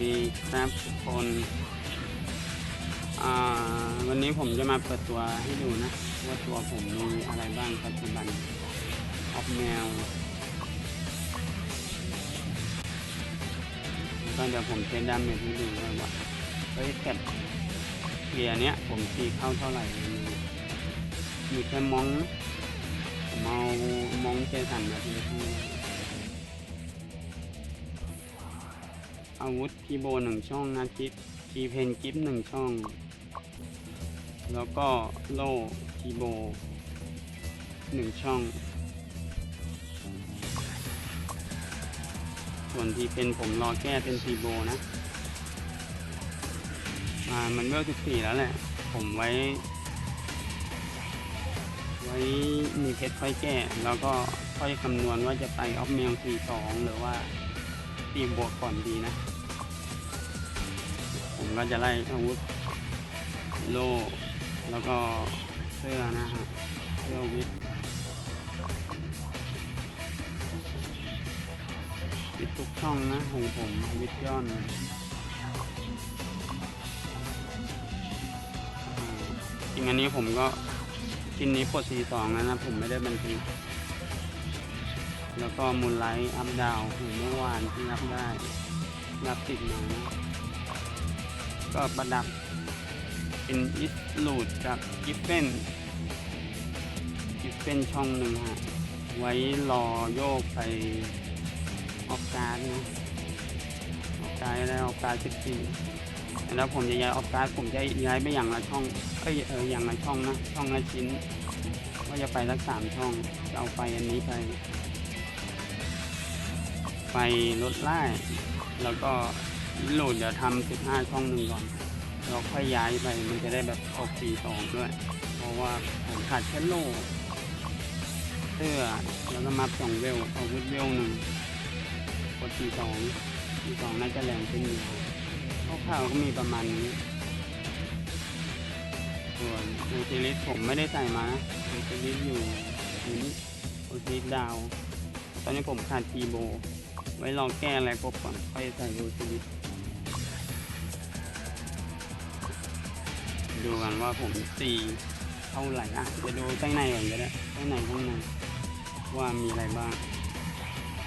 ดีครับทุกคนวันนี้ผมจะมาเปิดตัวให้ดูนะ ว่าตัวผมมีอะไรบ้างปัจจุบันออกแนวแล้วก็เดี๋ยวผมเทสดาเมจให้ดูด้วยว่าเฮ้ยแคปเกียร์เนี้ยผมตีเข้าเท่าไหร่ มีแค่มองนะผมอามองเจสันมาทีใอาวุธคีย์บหนึ่งช่องนะกิฟคีเพนกิฟหนึ่งช่อง แล้วก็โล่คีย์บหนึ่งช่อง ส่วนทีเป็นผมรอแก้เป็นคีย์บนะ อ่า มันเวลสิบสี่แล้วแหละ ผมไว้ ไว้มีเพชรค่อยแก้ แล้วก็ค่อยคำนวณว่าจะไปออฟเมลสี่สองหรือว่าตีบวกก่อนดีนะ ผมก็จะไล่อาวุธโล่แล้วก็เสื้อนะฮะเสื้อวิทย์ปิดทุกช่องนะของผมวิทย์ย่อนจริงอันนี้ผมก็ชิ้นนี้ปลดสีสองแล้วนะ ผมไม่ได้บันทึกแล้วก็มูลไลท์อัพดาวเมื่อวานที่รับได้ รับติดมานะ ก็ประดับเป็นอิสลูดกับกิฟเฟนกิฟเฟนช่องหนึ่งฮะ ไว้รอโยกไปออกการดนะออกการดแล้วออกการสิบสี่แล้วผมจะย้ายออกการดผมจะย้ายไปอย่างละช่องเอ้ยเอออย่างละช่องนะช่องละชิ้น ก็จะไปสักสามช่องเอาไฟอันนี้ไปไฟลดไล่แล้วก็ โหลดเดี๋ยวทำสิบห้าช่องหนึ่งก่อนเราค่อยย้ายไปมันจะได้แบบออกสีสองด้วย เพราะว่าผมขาดแค่โลเสื้อแล้วก็มัดสองเวลอาวุธเวลหนึ่งกดสีสองสีสองน่าจะแรงขึ้นอยู่คร่าวๆก็มีประมาณนี้ส่วนโอซิลิสผมไม่ได้ใส่มานะโอซิลิสอยู่อยู่นี่โอซิลิสดาว ตอนนี้ผมขาดทีโบ ไว้ลองแก้อะไรครบก่อนค่อยใส่โอซิลิสดูกันว่าผมตีเท่าไหร่อะจะดูข้างในก่อนก็ได้ข้างในข้างในว่ามีอะไรบ้าง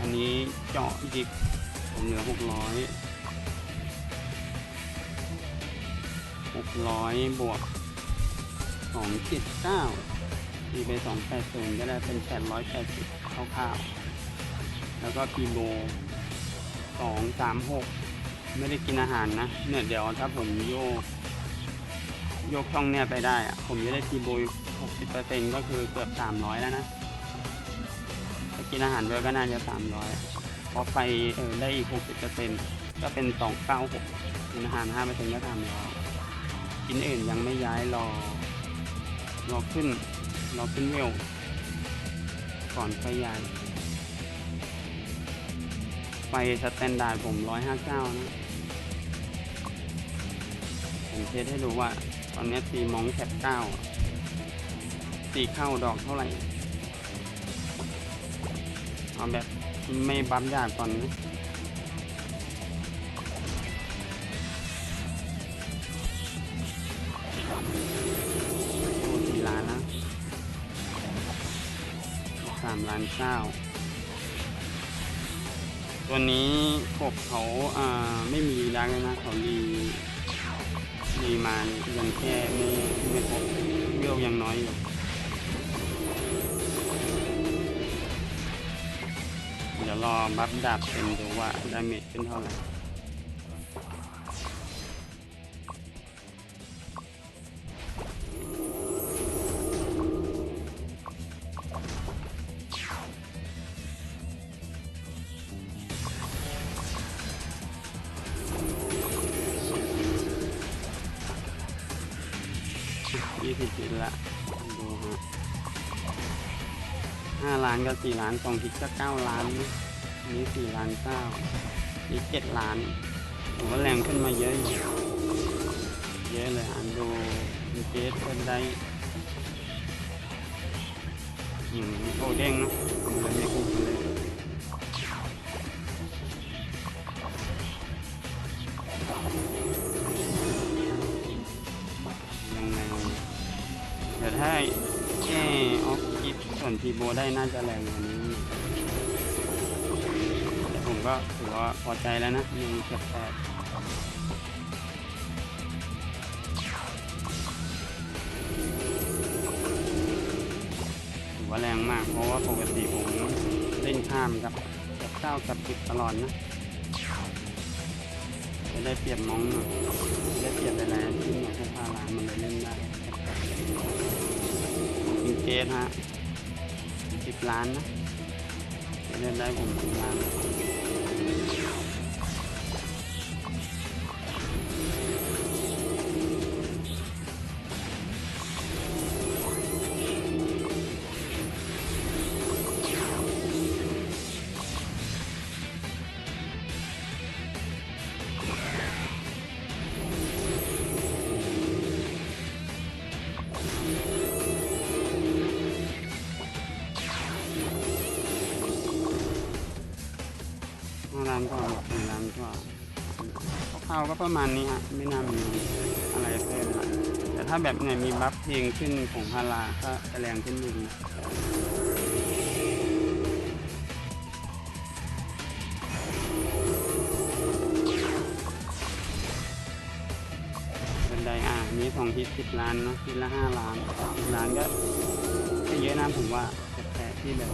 อันนี้เจาะยิกผมเหลือหกร้อยหกร้อยบวกสองเจ็ดเก้าตีไปสองแปดศูนย์ก็ได้เป็นแปดร้อยแปดสิบคร่าวๆ แล้วก็พีโบสองสามหกไม่ได้กินอาหารนะเนี่ยเดี๋ยวถ้าผมโยกยกช่องเนี่ยไปได้อะผมจะได้ทีโบหกสิบเปอร์เซ็นก็คือเกือบสามร้อยแล้วนะถ้ากินอาหารด้วยก็น่าจะสามร้อยพอไฟเออได้อีกหกสิบเปอร์เซ็นก็เป็นสองเก้าหกกินอาหารห้าเปอร์เซ็นก็สามร้อยกินอื่นยังไม่ย้ายรอรอขึ้นรอขึ้นเวลก่อนค่อยย้าย ไฟสแตนดาร์ดผมร้อยห้าเก้านะผมเทสให้ดูว่า ตอนนี้ตีมองแคปเก้าตีเข้าดอกเท่าไหร่ เอาแบบไม่บัฟยากก่อนนะโอ้สี่ล้านแล้วสามล้านเก้า ตัวนี้กบเขาอ่าไม่มีดังเลยนะเขารีดีมายังแค่ไม่ไม่ครบเวลยังน้อยอยู่เดี๋ยวรอบัฟดาบเต็มดูว่าดาเมจขึ้นเท่าไหร่ ยี่สิบจิตละดูฮะห้าล้านกับสี่ล้านสองทิกก็เก้าล้านนะอันนี้สี่ล้านเก้านี่เจ็ดล้านผมว่าแรงขึ้นมาเยอะอยู่เยอะเลยอันดูเจสเป็นได้อืมโอเด้งเนาะมเลยไม่คุ้มเลย ถ้าแค่ออคิปส่วนพีโบได้น่าจะแรงกว่านี้แต่ผมก็ถือว่าพอใจแล้วนะยังเก็บแปดถือว่าแรงมาก เพราะว่าปกติผมเล่นข้ามกับกับเก้ากับสิบตลอดนะจะได้เปรียบมองหน่อยได้เปรียบหลายๆที่เนี่ยแค่พาลานมันเลยเล่นได้ กินเกตฮะสิบล้านนะเล่นได้ผมสิบล้า นห้าล้านก็หนึ่งล้านก็คร่าวก็ประมาณนี้ฮะไม่น่ามีอะไรเพิ่มแต่ถ้าแบบไหนมีบัฟเพลงขึ้นของพาราก็จะแรงขึ้นอีกเป็นไดอะมีสองฮิตสิบล้านเนอะฮิตละห้าล้านล้านก็เยอะนะผมว่าแต่ที่แบบ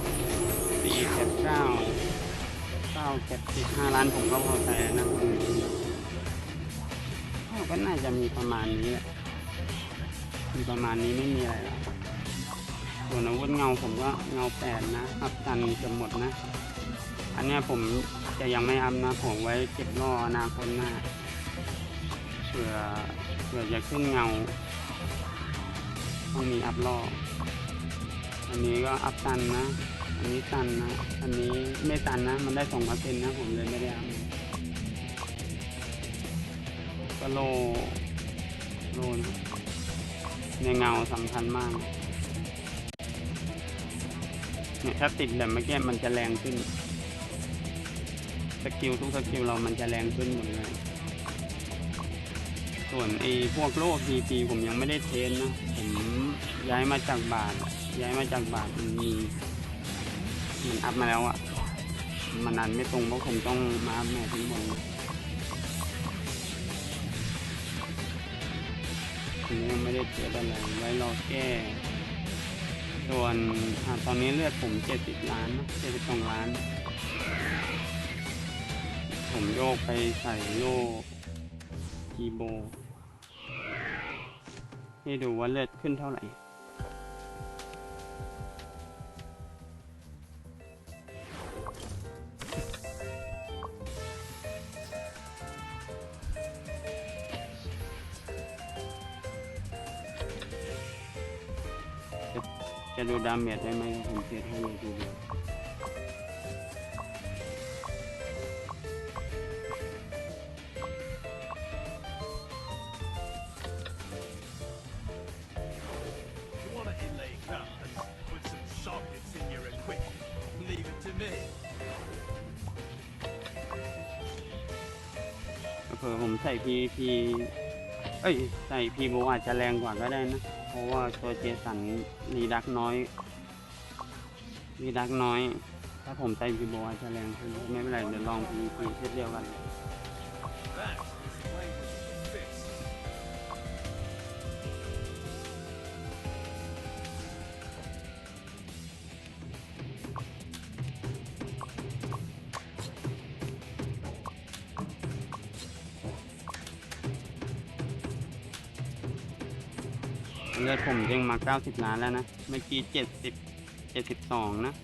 สี่แคปเก้า เก้าเจ็ดสิบห้าล้านผมก็พอใจแล้วนะก็น่าจะมีประมาณนี้แหละมีประมาณนี้ไม่มีอะไรแล้วส่วนอาวุธเงาผมก็เงาแปดนะอัพตันเกือบหมดนะ อันนี้ผมจะยังไม่อัพนะ ผมไว้เก็บล่ออนาคตหน้าเผื่อเผื่อจะขึ้นเงาต้องมีอัพล่ออันนี้ก็อัพตันนะ นนี้ตันนะ อันนี้ไม่ตันนะ มันได้สองเปอร์เซ็นต์นะ ผมเลยไม่ได้เอาก็โล โลนะ ในเงาสำคัญมาก เนี่ยถ้าติดแบบเมื่อกี้มันจะแรงขึ้น สกิลทุกสกิลเรามันจะแรงขึ้นหมดเลยส่วนไอ้พวกโลพีพีผมยังไม่ได้เทรนนะ ผมย้ายมาจากบาท ย้ายมาจากบาทมันมี มันอัพมาแล้วอะ่ะ มันนันไม่ตรงเพราะผมต้องมาอัพแม่ทั้งหมดผมยังไม่ได้เจออะไรไว้รอแก้ ส่วนอตอนนี้เลือดผมเจ็ดสิบล้านเจ็ดสิบสองล้าน ผมโยกไปใส่โลคีโบให้ดูว่าเลือดขึ้นเท่าไหร่ะดูดำเมจได้ไหมผมเทสให้ดูดียวเผื่อผมใส่พีพีเอ้ย ใส่พีโบอาจจะแรงกว่าก็ได้นะ เพราะว่าตัวเจสันรีดักน้อยรีดักน้อย ถ้าผมใส่ p ีโบอาจจะแรงขึ้นไม่เป็นไรเดี๋ยวลองพีพีเช่เดียวกัน เลือดผมเด้งมา 90 ล้านแล้วนะ เมื่อกี้ 70 72 นะ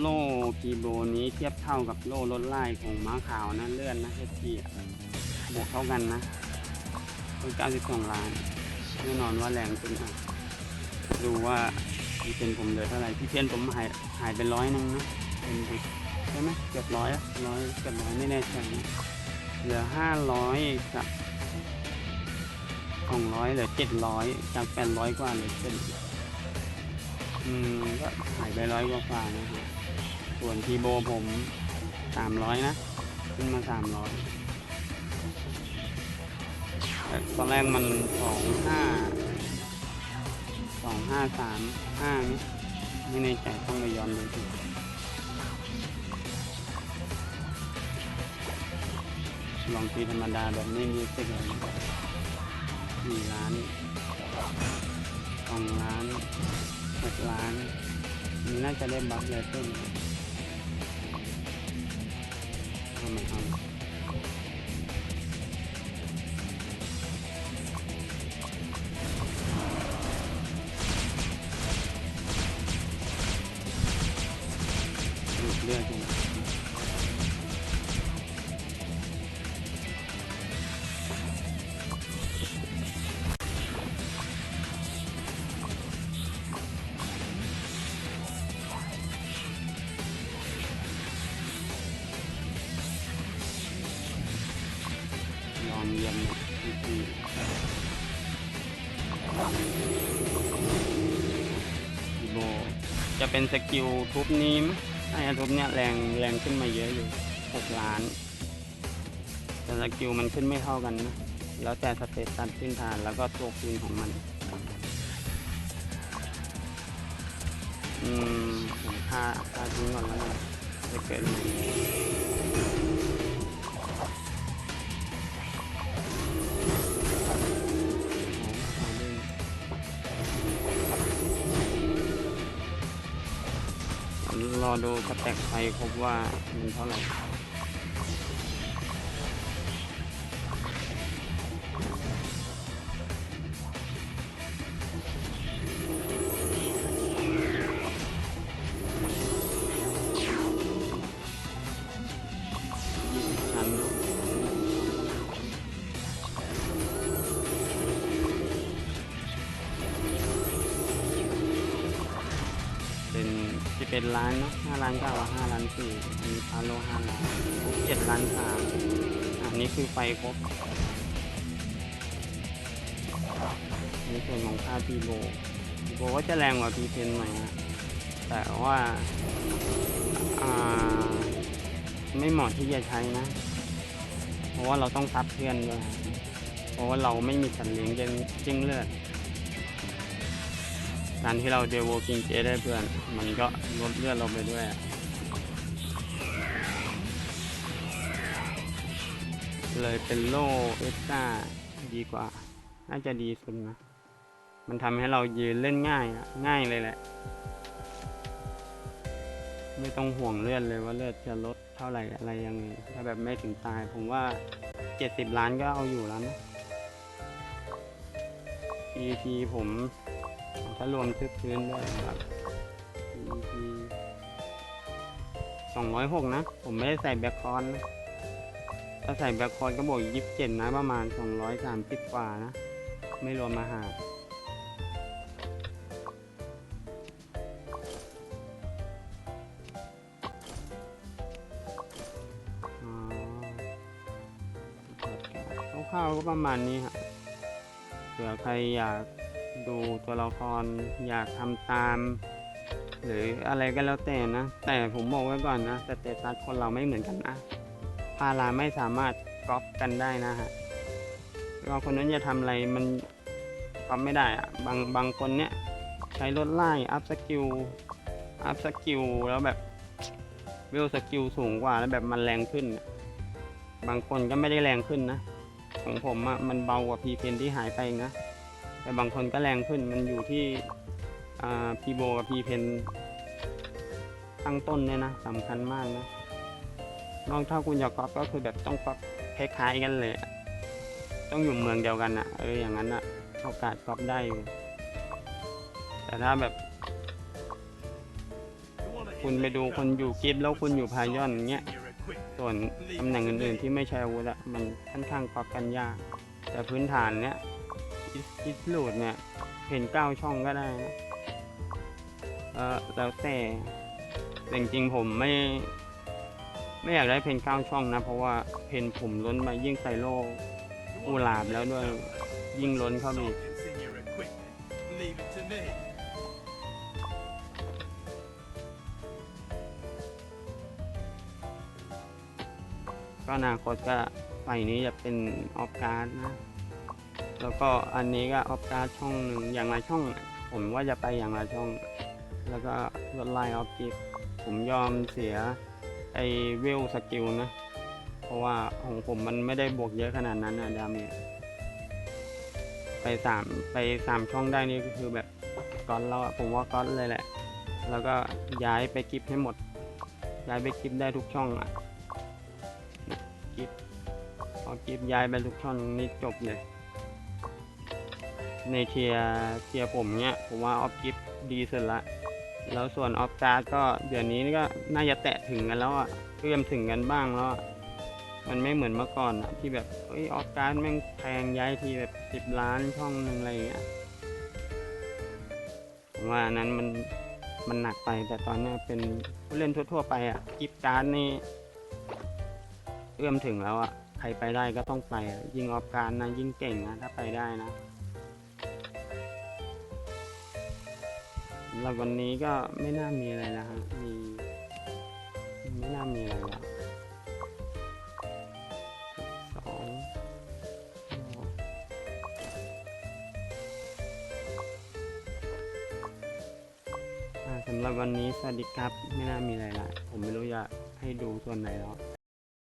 โล่พีโบนี้เทียบเท่ากับโล่รถไล่ของม้าขาวนะ เลื่อนนะเอทีบวกเท่ากันนะเป็น92 ล้าน แน่นอนว่าแรงขึ้นอะดูว่าพี่เพนผมเหลือเท่าไหร่พี่เพนผมหายหายไปร้อยหนึงนะเป็นใช่ไหมเกือบร้อยอะร้อยเกือบร้อยไม่แน่ใจนะเหลือห้าร้อยกับ สองร้อยเหลือเจ็ดร้อยจากแปดร้อยกว่าเหลือเจ็ดอืมก็หายไปร้อยกว่ากว่านะฮะส่วนทีโบผมสามร้อยนะ ขึ้นมาสามร้อยตอนแรกมันสองห้าสองห้าสามห้าไม่แน่ใจต้องไปย้อนดูทีลองตีธรรมดาแบบไม่มีเสึกเลย สี่ล้านสองล้านหกล้านนี่น่าจะได้บัฟเลยเพิ่มทำไมาเจะเป็นสกิลทุบนี้มั้ยไอ้ทุบเนี่ยแรงแรงขึ้นมาเยอะอยู่หกล้าน แต่สกิลมันขึ้นไม่เท่ากันนะ แล้วแต่สเตตัสพื้นฐานแล้วก็ตัวคูณของมัน อืมผมค่าค่าทิ้งก่อนแล้วกันจะเกิดอะไร ดูสแต็กไฟครบว่ามันเท่าไหร่ชั้นเป็นที่เป็นล้านเนาะ ห้าล้านเก้าห้าล้านสี่อันนี้พาโลห้าล้านเจ็ดล้านสามอันนี้คือไฟครบในส่วนของค่าพีโบพีโบก็จะแรงกว่าพีเทนหน่อยนะแต่ว่าอ่าไม่เหมาะที่จะใช้นะ เพราะว่าเราต้องซับเพื่อนด้วยเพราะว่าเราไม่มีสัตว์เลี้ยงจิ้งจิ้งเลือด การที่เราเดโวกิงเจได้เพื่อน มันก็ลดเลือดเราไปด้วยเลยเป็นโลเอสตาดีกว่า น่าจะดีสุดนะ มันทำให้เรายืนเล่นง่ายอะง่ายเลยแหละ ไม่ต้องห่วงเลือดเลยว่าเลือดจะลดเท่าไหร่อะไรยังไงถ้าแบบไม่ถึงตาย ผมว่า 70 ล้านก็เอาอยู่แล้วนะ EP ผม ถ้ารวมทึกพื้นด้วยครับ EP 206นะ ผมไม่ได้ใส่แบ็คคอนนะถ้าใส่แบ็คคอนก็บวก27นะประมาณ230กว่านะ ไม่รวมอาหารอ๋อคร่าวๆก็ประมาณนี้ครับเผื่อใครอยาก ดูตัวละครอยากทำตาม หรืออะไรก็แล้วแต่นะ แต่ผมบอกไว้ก่อนนะสเตตัสคนเราไม่เหมือนกันนะพาราไม่สามารถก๊อปกันได้นะฮะว่าคนนั้นจะทำอะไรมันก๊อปไม่ได้อะบางบางคนเนี้ยใช้รถไล่อัพสกิลอัพสกิลแล้วแบบเวลสกิลสูงกว่าแล้วแบบมันแรงขึ้น บางคนก็ไม่ได้แรงขึ้นนะ ของผมอะมันเบากว่าพีเพนที่หายไปนะ แต่บางคนก็แรงขึ้นมันอยู่ที่พีโบกับพีเพนตั้งต้นเนี่ยนะสำคัญมากนะนอกถ้าคุณอยากก๊อปก็คือแบบต้องก๊อปคล้ายๆกันเลยต้องอยู่เมืองเดียวกันอะเอออย่างนั้นอะโอกาสก๊อปได้อยู่แต่ถ้าแบบ คุณไปดูคนอยู่กิฟแล้วคุณอยู่พายอนเงี้ยส่วนตำแหน่งอื่นๆที่ไม่ใช่อาวุธอะมันค่อนข้างก๊อปกันยาก แต่พื้นฐานเนี้ย อิสลูดเนี่ยเพนเก้าช่องก็ได้นะเออแล้วแต่แต่จริงผมไม่ ไม่อยากได้เพนเก้าช่องนะ เพราะว่าเพนผมล้นมายิ่งใส่โล่ You กุ wanna หลาบแล้วด้วยยิ่งล้นเข้าไปอีก็อนาคตก็ไฟนี้จะเป็นออฟการ์ดนะ แล้วก็อันนี้ก็ออฟการ์ดช่องหนึ่งอย่างละช่อง ผมว่าจะไปอย่างละช่อง แล้วก็ลดไลน์ออฟกิฟผมยอมเสียไอเวลสกิลนะ เพราะว่าของผมมันไม่ได้บวกเยอะขนาดนั้นนะดาเมจไปสามไปสามช่องได้นี่ก็คือแบบก้อนแล้วผมว่าก้อนเลยแหละ แล้วก็ย้ายไปกิฟให้หมด ย้ายไปกิฟได้ทุกช่องอะนะกิฟพอกิฟย้ายไปทุกช่องนี่จบเลย ในเทียเทียผมเนี้ยผมว่าออฟกิฟดีสุดละ แล้วส่วนออฟการ์ดก็เดี๋ยวนี้ก็น่าจะแตะถึงกันแล้วอะเริ่มถึงกันบ้างแล้วมันไม่เหมือนเมื่อก่อนอะที่แบบเอ้ยออฟการ์ดแม่งแพงย้ายทีแบบสิบล้านช่องหนึ่งอะไรเงี้ยผมว่าอันนั้นมันมันหนักไปแต่ตอนนี้เป็นผู้เล่นทั่ว ๆ ไปอะกิฟการ์ดนี่เอื้อมถึงแล้วอะใครไปได้ก็ต้องไปยิ่งออฟการ์ดนะยิ่งเก่งนะถ้าไปได้นะำหรับวันนี้ก็ไม่น่ามีอะไรนะฮะ มี ไม่น่ามีอะไรละสองอ่าสำหรับวันนี้สวัสดีครับ ไม่น่ามีอะไรละ ผมไม่รู้จะให้ดูส่วนไหนแล้ว